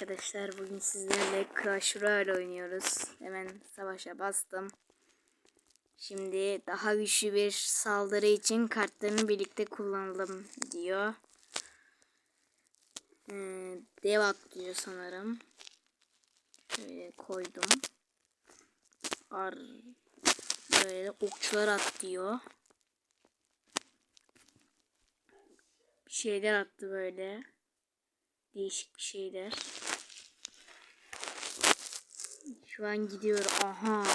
arkadaşlar. Bugün sizlerle Clash Royale oynuyoruz. Hemen savaşa bastım. Şimdi daha güçlü bir saldırı için kartlarını birlikte kullanalım diyor. Ee, dev at diyor sanırım. Şöyle koydum. Ar böyle okçular at diyor. Bir şeyler attı böyle. Değişik bir şeyler. Şu an gidiyor. Aha.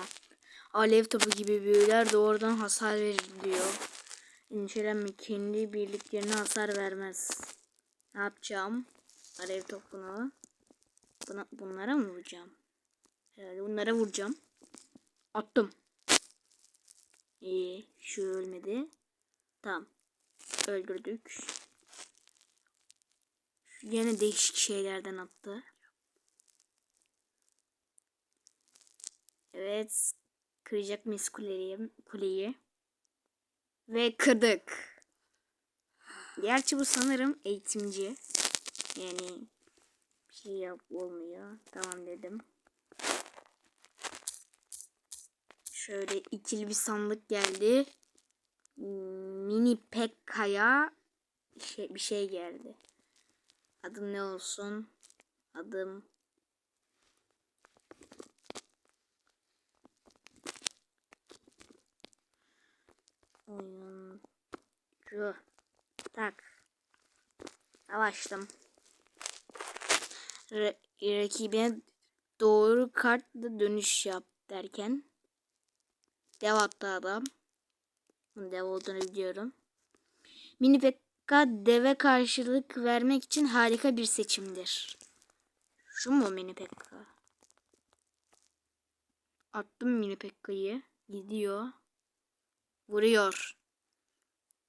Alev topu gibi büyüler doğrudan hasar verir diyor. Endişelenme kendi birliklerine hasar vermez. Ne yapacağım? Alev topunu. Buna, bunlara mı vuracağım? Herhalde bunlara vuracağım. Attım. İyi. Şu ölmedi. Tamam. Öldürdük. Yine değişik şeylerden attı. Evet. Kıracak mıyız kuleyi? kuleyi? Ve kırdık. Gerçi bu sanırım eğitimci. Yani bir şey yap olmuyor. Tamam dedim. Şöyle ikili bir sandık geldi. Mini Pekka'ya şey, bir şey geldi. Adım ne olsun? Adım oyuncu. Tak. Savaştım. Ra rakibine doğru kartla dönüş yap derken dev attı adam. Dev olduğunu biliyorum. Mini Pekka deve karşılık vermek için harika bir seçimdir. Şu mu Mini Pekka? Attım Mini Pekka'yı. Gidiyor. Vuruyor.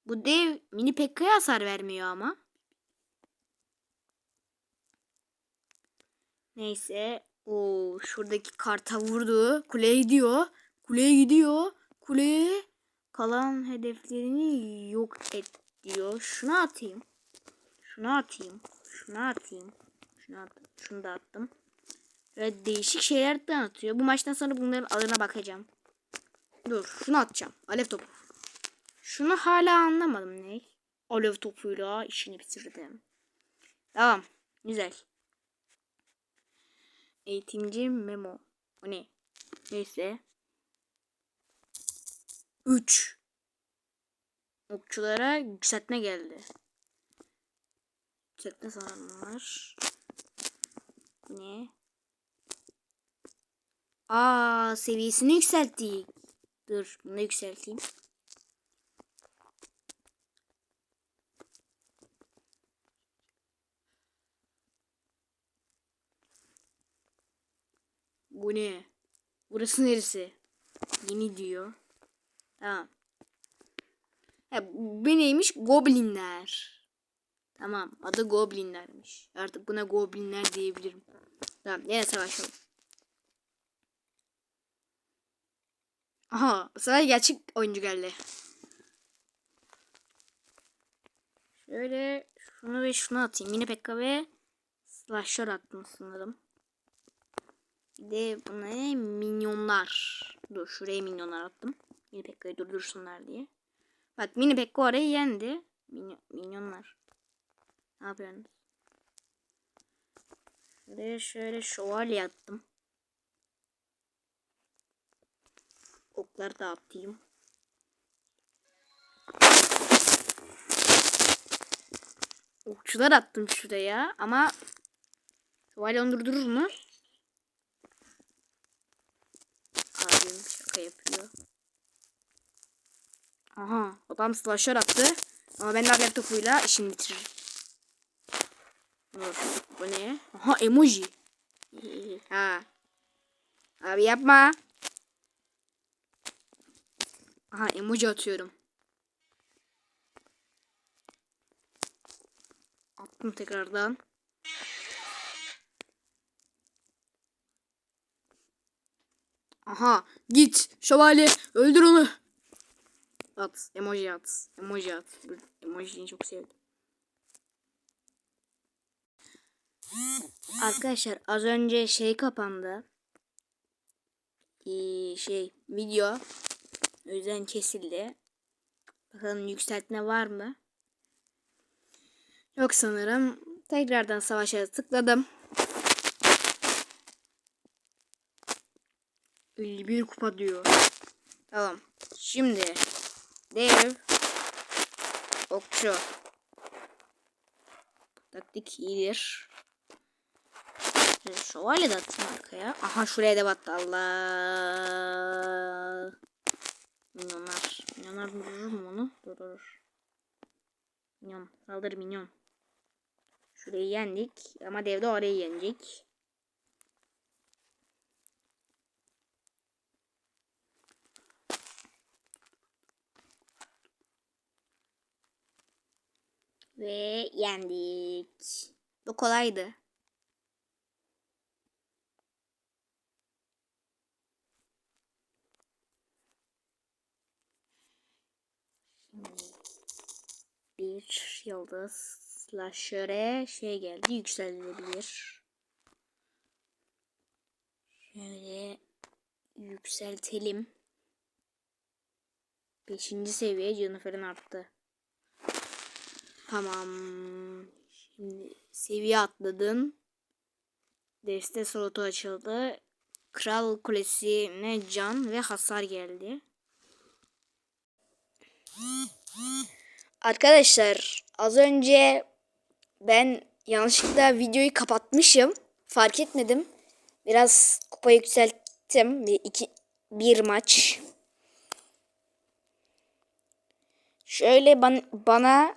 Bu dev Mini Pekka'ya hasar vermiyor ama. Neyse. o şuradaki karta vurdu. Kuleye gidiyor. Kuleye gidiyor. Kuleye kalan hedeflerini yok et diyor. Şunu atayım. Şunu atayım. Şunu atayım. Şunu, at şunu da attım. Ve değişik şeyler atıyor. Bu maçtan sonra bunların adına bakacağım. Dur şunu atacağım. Alev topu. Şunu hala anlamadım ne? Alev topuyla işini bitirdim. Tamam. Güzel. Eğitimci Memo. O ne? Neyse. 3. Okçulara yükseltme geldi. Yükseltme sanırım var. Ne? Aa seviyesini yükselttik. Dur bunu yükselteyim. Bu ne? Burası neresi? Yeni diyor. Tamam. Ha, bu neymiş? Goblinler. Tamam. Adı Goblinlermiş. Artık buna Goblinler diyebilirim. Tamam. Yine savaşalım. Aha. Sana gerçek oyuncu geldi. Şöyle şunu ve şunu atayım. Mini Pekka ve Slasher attım sanırım. Bir de buna? Minyonlar. Dur şuraya minyonlar attım. Mini Pekka'yı durdursunlar diye. Bak Mini Pekka orayı yendi. Minyon, minyonlar. Ne yapıyorsunuz? Şuraya şöyle şövalye attım. Okları da atayım. Okçular attım şuraya ama şövalye onu durdurur mu? Abim şaka yapıyor. Aha adam slasher attı. Ama ben alev topuyla işini bitiririm. Dur. Bu ne? Aha emoji. ha. Abi yapma. Aha emoji atıyorum. Attım tekrardan. Aha git şövalye öldür onu. At emoji at. Emoji at. Emojiyi çok sevdim. Arkadaşlar az önce şey kapandı. Ee, şey video. O yüzden kesildi. Bakalım yükseltme var mı? Yok sanırım. Tekrardan savaşa tıkladım. 51 kupa diyor. Tamam. Şimdi dev okçu. Taktik iyidir. Şöyle Şövalye de atayım arkaya. Aha şuraya da battı. Allah. Minyonlar. Minyonlar vurur mu onu? Durur. Minyon. Saldır minyon. Şurayı yendik. Ama dev de orayı yenecek. Ve yendik. Bu kolaydı. Bir yıldız slasher'e şey geldi yükselilebilir. Şöyle yükseltelim. Beşinci seviye Jennifer'ın arttı. Tamam. Şimdi seviye atladın. Deste slotu açıldı. Kral Kulesi'ne can ve hasar geldi. Arkadaşlar az önce ben yanlışlıkla videoyu kapatmışım. Fark etmedim. Biraz kupa yükselttim. Bir, iki, bir maç. Şöyle ban, bana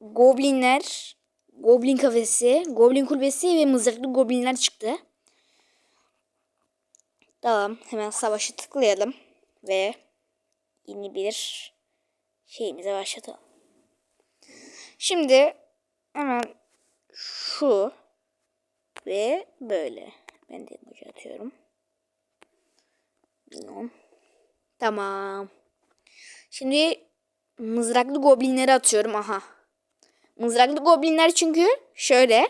goblinler, goblin kafesi, goblin kulübesi ve mızraklı goblinler çıktı. Tamam hemen savaşı tıklayalım ve yeni bir şeyimize başlatalım. Şimdi hemen şu ve böyle. Ben de emoji atıyorum. Tamam. Şimdi mızraklı goblinleri atıyorum. Aha. Mızraklı goblinler çünkü şöyle.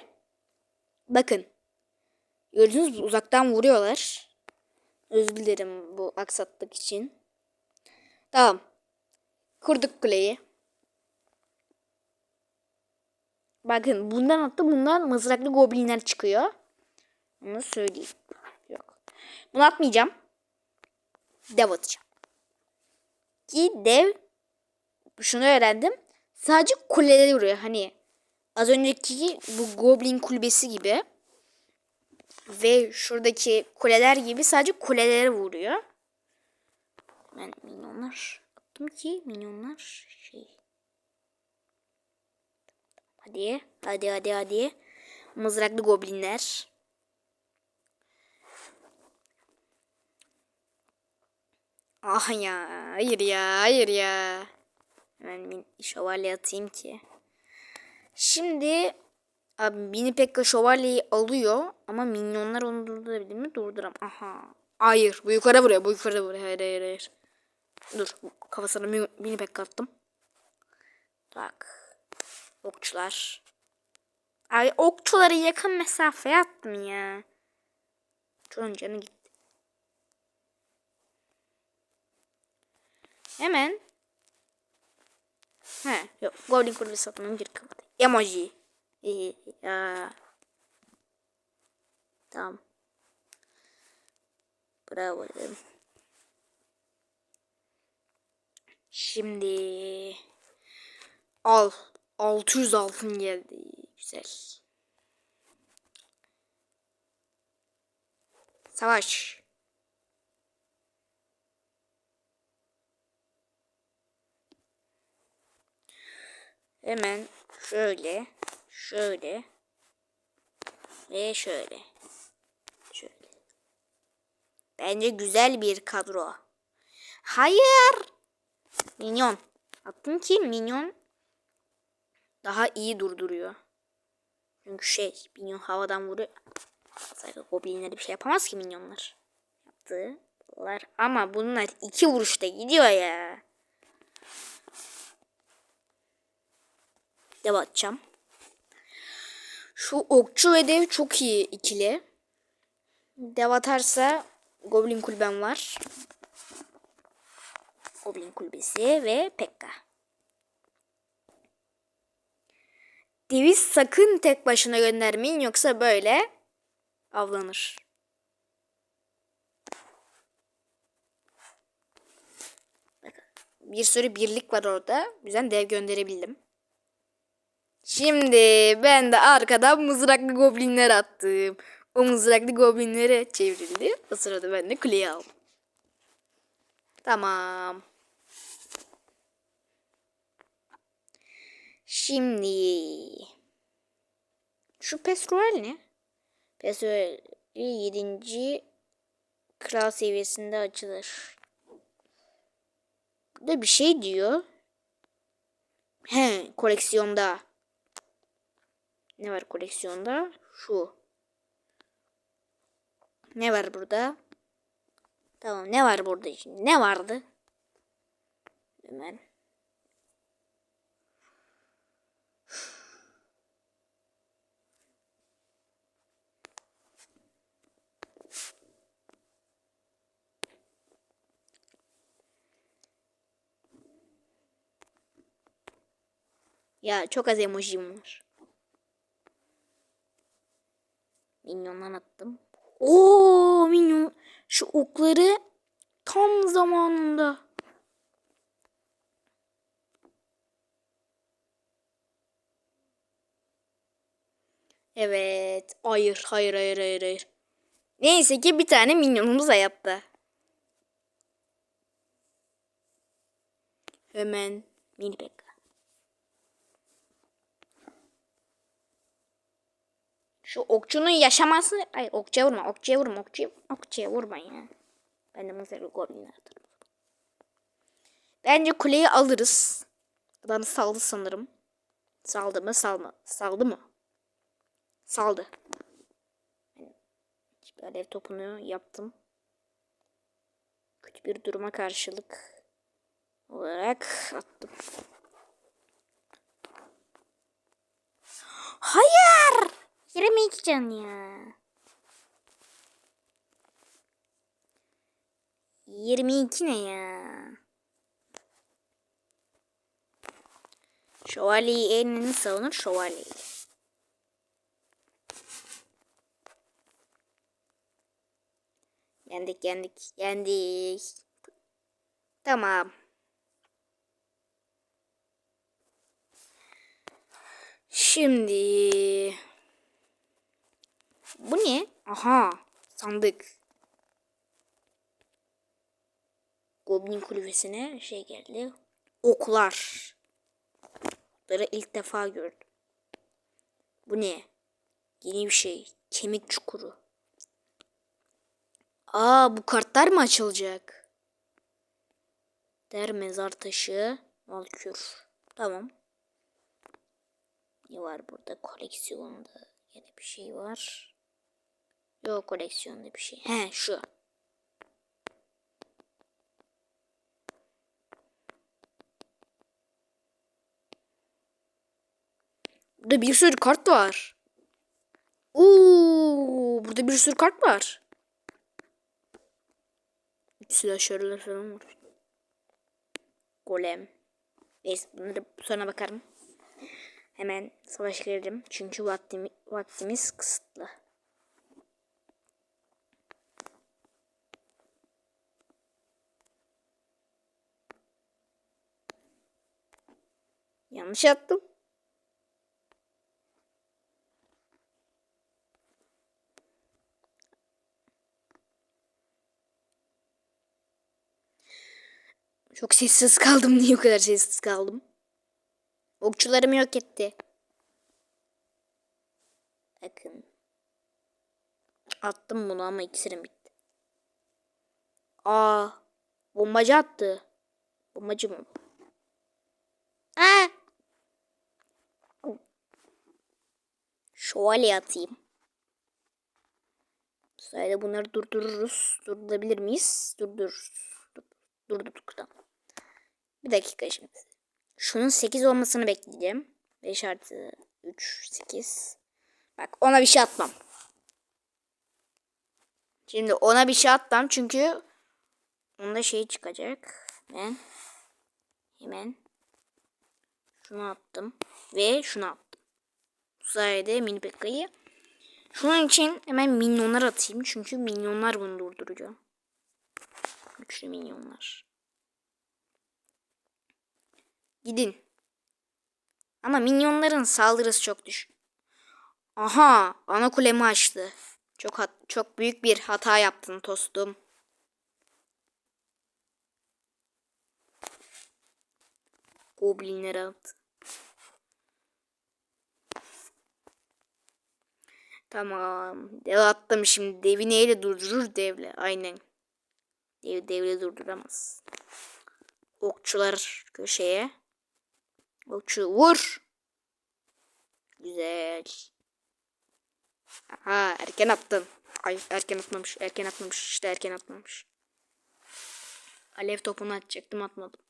Bakın. Gördünüz mü? Uzaktan vuruyorlar. Özür dilerim bu aksatlık için. Tamam. Kurduk kuleyi. Bakın bundan attı bundan mızraklı goblinler çıkıyor. Onu söyleyeyim. Yok. Bunu atmayacağım. Dev atacağım. Ki dev şunu öğrendim. Sadece kuleleri vuruyor. Hani az önceki bu goblin kulübesi gibi. Ve şuradaki kuleler gibi sadece kuleleri vuruyor. Ben minyonlar attım ki minyonlar şey Hadi. Hadi hadi hadi. Mızraklı goblinler. Ah ya. Hayır ya. Hayır ya. Hemen bir şövalye atayım ki. Şimdi abi mini pekka şövalyeyi alıyor ama minyonlar onu durdurabilir mi? Durduram. Aha. Hayır. Bu yukarı vuruyor. Bu yukarı vuruyor. Hayır hayır hayır. Dur. Kafasına mini pekka attım. Bak. Okçular. Ay okçuları yakın mesafeye attım ya. Çoğun canı gitti. Hemen. He yok. Goblin kulübesi atmam geri kapattı. Emoji. İyi ya. Tamam. Bravo dedim. Şimdi al. 600 altın geldi. Güzel. Savaş. Hemen şöyle, şöyle ve şöyle. Şöyle. Bence güzel bir kadro. Hayır. Minyon. Attım ki minyon daha iyi durduruyor. Çünkü şey minyon havadan vuruyor. Sadece goblinleri bir şey yapamaz ki minyonlar. Yaptılar ama bunlar iki vuruşta gidiyor ya. Dev atacağım. Şu okçu ve dev çok iyi ikili. Dev atarsa Goblin kulübem var. Goblin kulübesi ve Pekka. Devi sakın tek başına göndermeyin yoksa böyle avlanır. Bir sürü birlik var orada. O yüzden dev gönderebildim. Şimdi ben de arkadan mızraklı goblinler attım. O mızraklı goblinlere çevrildi. O sırada ben de kuleyi aldım. Tamam. Şimdi şu Pesroel ne? Pesroel 7. kral seviyesinde açılır. Burada bir şey diyor. He, koleksiyonda. Ne var koleksiyonda? Şu. Ne var burada? Tamam ne var burada şimdi? Ne vardı? Hemen. Ya çok az emojim var. Minyondan attım. Oo minyon. Şu okları tam zamanında. Evet. Hayır, hayır, hayır, hayır, hayır. Neyse ki bir tane minyonumuz hayatta. Hemen mini. Şu okçunun yaşaması... Hayır okçuya vurma, okçuya vurma, okçuya, okçuya vurma ya. Ben de mesela goblin atarım. Bence kuleyi alırız. Adam saldı sanırım. Saldı mı? Salma. Saldı mı? Saldı. Şimdi alev topunu yaptım. Kötü bir duruma karşılık olarak attım. Hayır! 22 can ya. 22 ne ya? Şövalyeyi elini savunur şövalyeyi. Yendik yendik yendik. Tamam. Şimdi bu ne? Aha sandık. Goblin kulübesine şey geldi. Oklar. Okları ilk defa gördüm. Bu ne? Yeni bir şey. Kemik çukuru. Aa bu kartlar mı açılacak? Der mezar taşı. Valkür. Tamam. Ne var burada? Koleksiyonda yine bir şey var. Yok koleksiyonda bir şey. He şu. Burada bir sürü kart var. Oo, burada bir sürü kart var. Silahşörler falan var. Golem. Neyse bunları sonra bakarım. Hemen savaş girelim. Çünkü vaktimi, vaktimiz kısıtlı. Yanlış attım. Çok sessiz kaldım. Niye o kadar sessiz kaldım? Okçularımı yok etti. Bakın. Attım bunu ama iksirim bitti. Aa, bombacı attı. Bombacı mı? Aa! Şövalye atayım. Bu sayede bunları durdururuz. Durdurabilir miyiz? Durdururuz. Durdurduk tamam. Bir dakika şimdi. Şunun 8 olmasını bekleyeceğim. 5 artı 3 8. Bak ona bir şey atmam. Şimdi ona bir şey atmam çünkü onda şey çıkacak. Ben hemen şunu attım ve şunu attım. Bu sayede mini pekkayı. Şunun için hemen minyonlar atayım çünkü minyonlar bunu durduruyor. Güçlü minyonlar. Gidin. Ama minyonların saldırısı çok düşük. Aha, ana kulemi açtı. Çok hat çok büyük bir hata yaptın tostum. Goblinleri at. Tamam. Dev attım şimdi. Devi neyle durdurur? Devle. Aynen. Dev devle durduramaz. Okçular köşeye. Okçu vur. Güzel. Aha erken attın. Ay erken atmamış. Erken atmamış. İşte erken atmamış. Alev topunu atacaktım atmadım.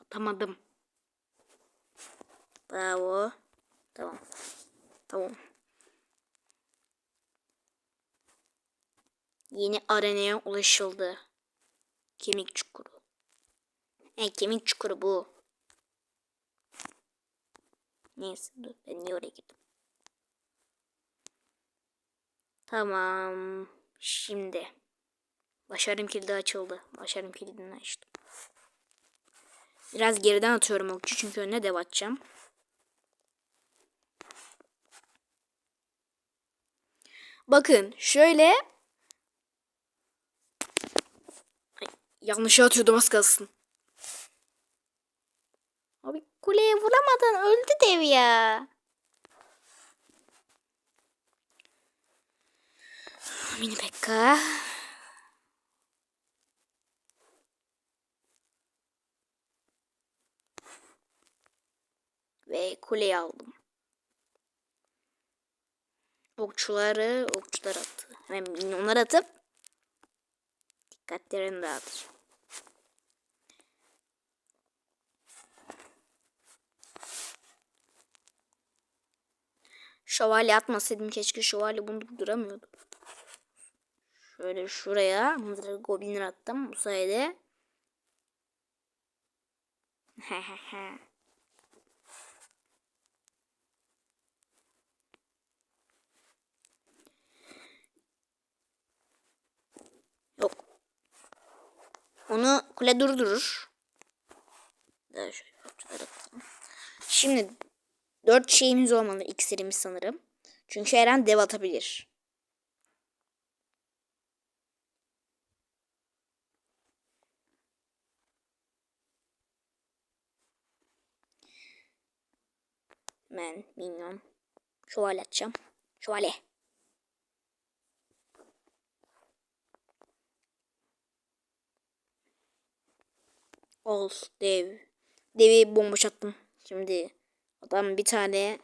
Atamadım. Bravo. Tamam. Tamam. Yeni arenaya ulaşıldı. Kemik çukuru. He kemik çukuru bu. Neyse dur ben niye oraya girdim. Tamam. Şimdi. Başarım kilidi açıldı. Başarım kilidini açtım. Biraz geriden atıyorum okçu çünkü önüne dev atacağım. Bakın şöyle Ay, yanlış atıyordum az kalsın. Abi kuleye vuramadan öldü dev ya. Mini Pekka. Ve kuleyi aldım. Okçuları okçular attı. Hemen minyonlar atıp dikkatlerini dağıtır. Şövalye atmasaydım keşke şövalye bunu durduramıyordu. Şöyle şuraya goblinler attım. Bu sayede Yok. Onu kule durdurur. Şimdi dört şeyimiz olmalı. İksirimiz sanırım. Çünkü her an dev atabilir. Ben minyon. Şövalye atacağım. Şövalye. Ol dev. Devi bomboş attım. Şimdi adam bir tane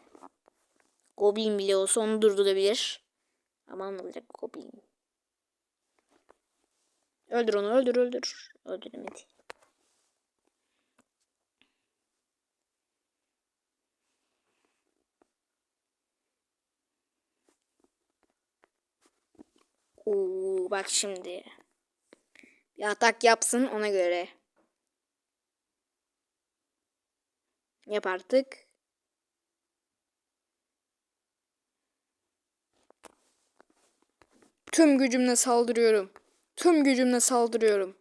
goblin bile olsa onu durdurabilir. Aman olacak goblin. Öldür onu öldür öldür. Öldüremedi. Oo, bak şimdi. Bir atak yapsın ona göre. Yap artık. Tüm gücümle saldırıyorum. Tüm gücümle saldırıyorum.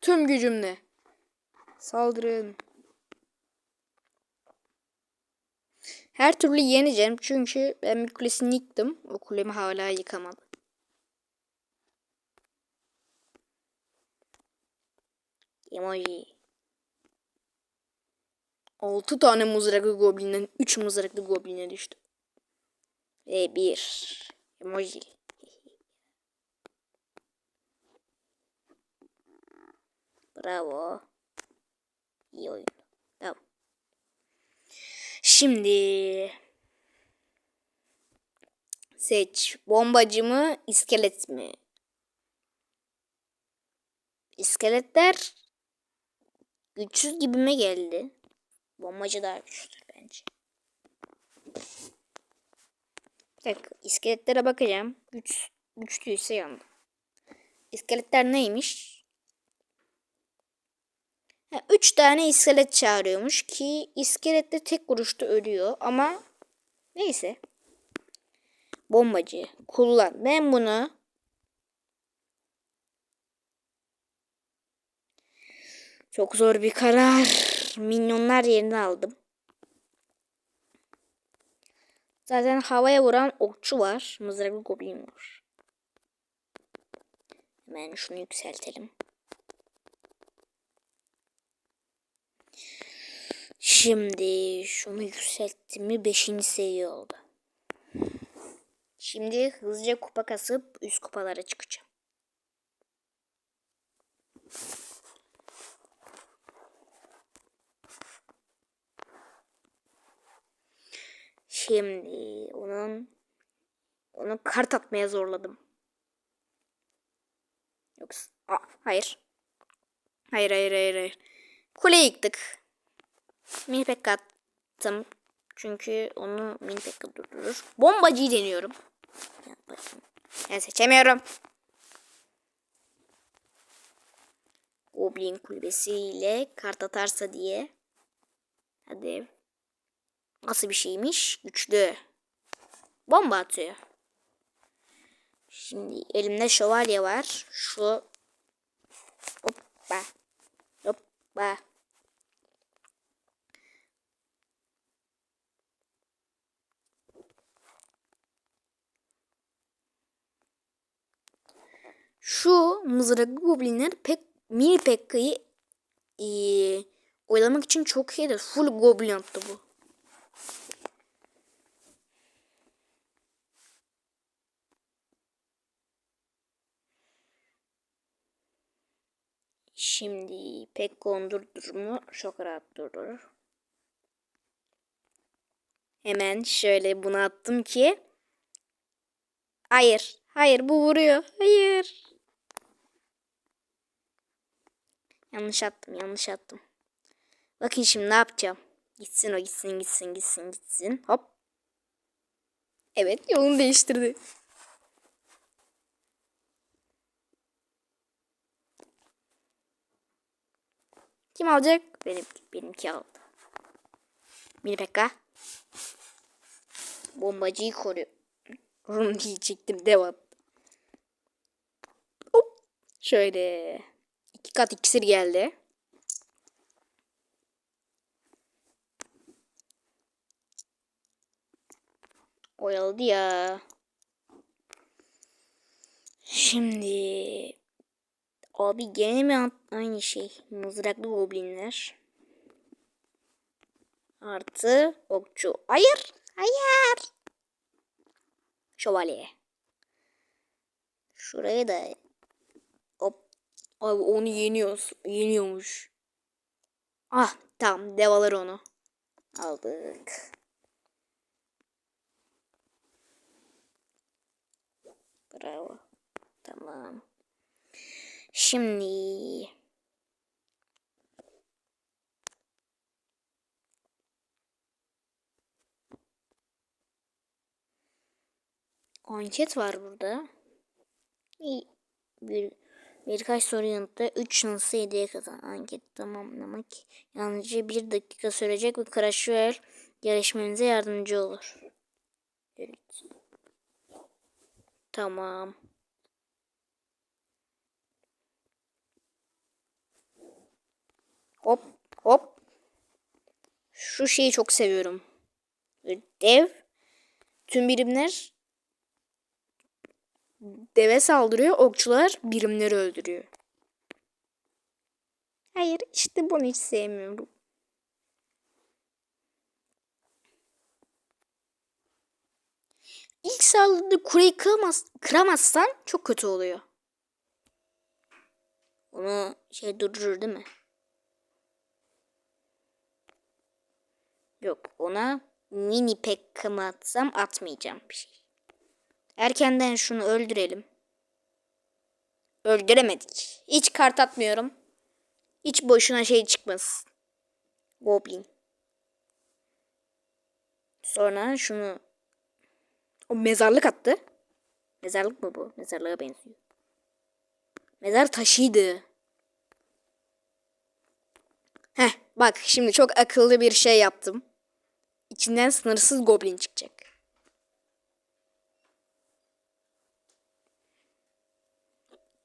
Tüm gücümle. Saldırın. Her türlü yeneceğim çünkü ben bir kulesini yıktım. O kulemi hala yıkamadım. Emoji. 6 tane mızraklı goblinden 3 mızraklı gobline düştü. Ve 1 emoji. Bravo. İyi oyun. Tamam. Şimdi seç bombacı mı iskelet mi? İskeletler güçsüz gibime geldi. Bombacı daha güçlüdür bence. Bir dakika iskeletlere bakacağım. Güç, güçlüyse yandım. İskeletler neymiş? Ha, üç tane iskelet çağırıyormuş ki iskelet de tek vuruşta ölüyor ama neyse. Bombacı kullan. Ben bunu çok zor bir karar. Minyonlar yerine aldım. Zaten havaya vuran okçu var. Mızraklı goblin var. Hemen şunu yükseltelim. Şimdi şunu yükselttim mi 5. seviye oldu. Şimdi hızlıca kupa kasıp üst kupalara çıkacağım. Şimdi onun onu kart atmaya zorladım. Yoksa Aa, hayır. Hayır hayır hayır hayır. Kule yıktık. Minipek attım. Çünkü onu Minipek durdurur. Bombacıyı deniyorum. Ben seçemiyorum. Goblin kulübesiyle kart atarsa diye. Hadi. Nasıl bir şeymiş? Güçlü. Bomba atıyor. Şimdi elimde şövalye var. Şu hoppa hoppa. Şu mızraklı goblinler pek mini pekkayı eee, oylamak için çok iyidir. Full goblin attı bu. Şimdi pek kondurdur mu? Çok rahat durur. Hemen şöyle bunu attım ki. Hayır. Hayır bu vuruyor. Hayır. Yanlış attım. Yanlış attım. Bakın şimdi ne yapacağım. Gitsin o gitsin gitsin gitsin gitsin. Hop. Evet yolunu değiştirdi. Kim alacak? Benim, benimki aldı. Mini Pekka. Bombacıyı koruyor. Rum diyecektim. Devam. Hop. Şöyle. İki kat iksir geldi. Oyaladı ya. Şimdi Abi gene mi aynı şey? Mızraklı goblinler. Artı okçu. Hayır. Hayır. Şövalye. Şuraya da. Abi onu yeniyoruz. Yeniyormuş. Ah tamam devalar onu. Aldık. Bravo. Tamam. Şimdi anket var burada. İyi. Bir, birkaç soru yanıtla 3 şansı hediye kazan. Anket tamamlamak yalnızca 1 dakika sürecek ve Crash Royale yarışmanıza yardımcı olur. Evet. Tamam. Hop hop. Şu şeyi çok seviyorum. Dev. Tüm birimler deve saldırıyor. Okçular birimleri öldürüyor. Hayır işte bunu hiç sevmiyorum. İlk saldırıda kuleyi kıramaz, kıramazsan çok kötü oluyor. Onu şey durdurur değil mi? Yok ona mini pekkamı atsam atmayacağım bir şey. Erkenden şunu öldürelim. Öldüremedik. Hiç kart atmıyorum. Hiç boşuna şey çıkmaz. Goblin. Sonra şunu O mezarlık attı. Mezarlık mı bu? Mezarlığa benziyor. Mezar taşıydı. Heh bak şimdi çok akıllı bir şey yaptım. İçinden sınırsız goblin çıkacak.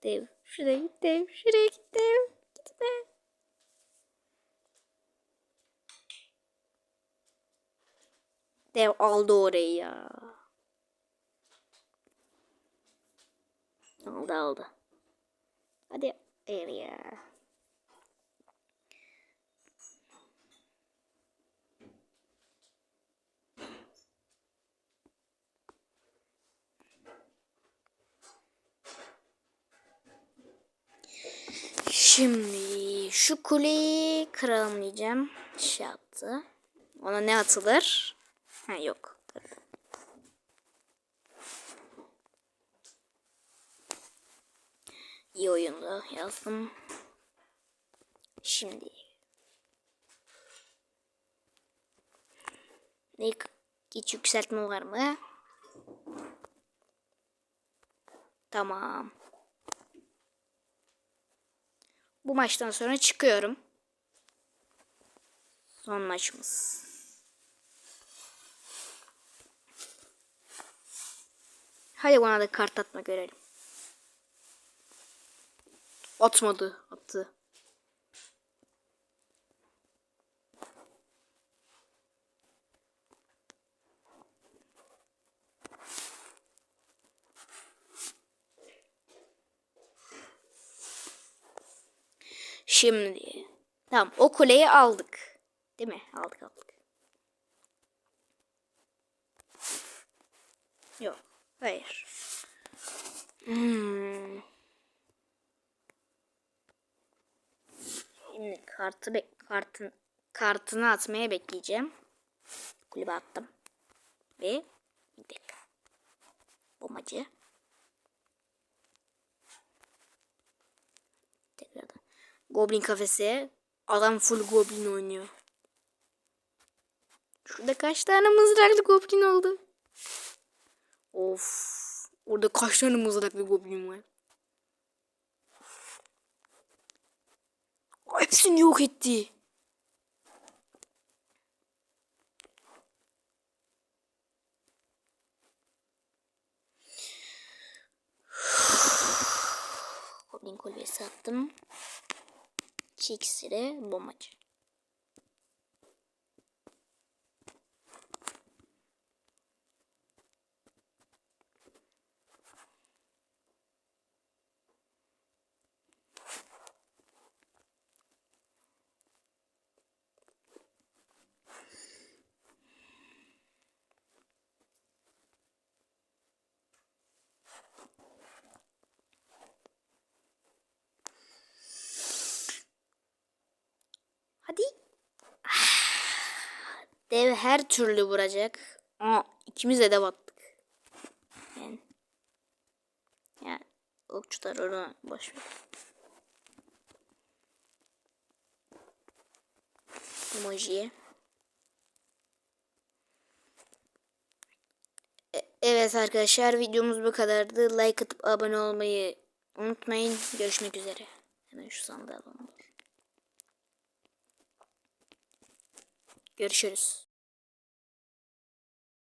Dev. Şuraya. Şuraya git dev. Gitme. Dev aldı orayı ya. Aldı aldı. Hadi ev Şimdi şu kuleyi kıralım diyeceğim. Şey attı. Ona ne atılır? Ha yok. İyi oyundu yazdım. Şimdi. Ne hiç yükseltme var mı? Tamam. Bu maçtan sonra çıkıyorum. Son maçımız. Hadi bana da kart atma görelim. Atmadı. Attı. Şimdi. Tamam o kuleyi aldık. Değil mi? Aldık aldık. Yok. Hayır. Hmm. Şimdi kartı be kartın kartını atmaya bekleyeceğim. Kulübe attım. Ve bir dakika. Bombacı. Tekrardan. Goblin kafesi. Adam full goblin oynuyor. Şurada kaç tane mızraklı goblin oldu? Of. Orada kaç tane mızraklı goblin var? Hepsini yok etti. Goblin kulübesi attım. İki iksiri bombacı. Hadi. Dev her türlü vuracak. Aa, ikimiz de dev attık. Yani. Ya okçular onu boş ver. Emojiye. Evet arkadaşlar videomuz bu kadardı. Like atıp abone olmayı unutmayın. Görüşmek üzere. Hemen şu sandığı alalım. Görüşürüz.